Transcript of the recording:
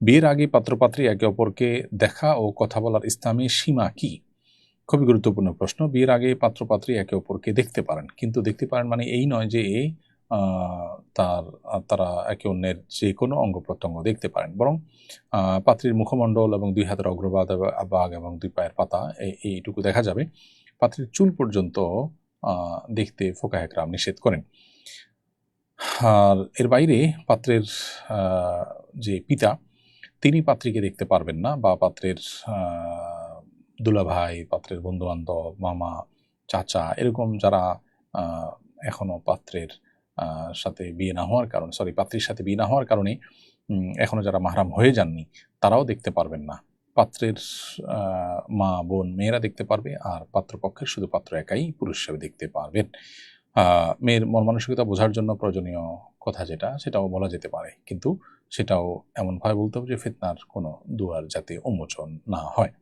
বিয়ের আগে পাত্রপাত্রী একে অপরকে দেখা ও কথা বলার ইসলামী সীমা কি? খুবই গুরুত্বপূর্ণ প্রশ্ন। বিয়ের আগে পাত্রপাত্রী একে অপরকে দেখতে পারেন। কিন্তু দেখতে পারেন মানে এই নয় যে আহ, তার তারা একে অন্যের যে কোনো অঙ্গ প্রত্যঙ্গ দেখতে পারেন। বরং পাত্রীর মুখমণ্ডল এবং দুই হাতের অগ্রবাদ বাগ এবং দুই পায়ের পাতা এইটুকু দেখা যাবে। পাত্রীর চুল পর্যন্ত দেখতে ফোকা একরাম নিষেধ করেন। আর এর বাইরে পাত্রের যে পিতা তিনি পাত্রীকে দেখতে পারবেন না বা পাত্রের দুলাভাই, পাত্রের বন্ধু বান্ধব মামা, চাচা এরকম যারা এখনও পাত্রের সাথে বিয়ে না হওয়ার কারণে সরি পাত্রীর সাথে বিয়ে না হওয়ার কারণে এখনও যারা মাহরাম হয়ে যাননি, তারাও দেখতে পারবেন না। পাত্রের মা, বোন, মেয়েরা দেখতে পারবে আর পাত্রপক্ষের শুধু পাত্র একাই পুরুষ হিসেবে দেখতে পারবেন। মেয়ের মন মানসিকতা বোঝার জন্য প্রয়োজনীয় কথা যেটা, সেটাও বলা যেতে পারে। কিন্তু সেটাও এমনভাবে বলতে হবে যে ফিতনার কোনো দুয়ার যাতে উন্মোচন না হয়।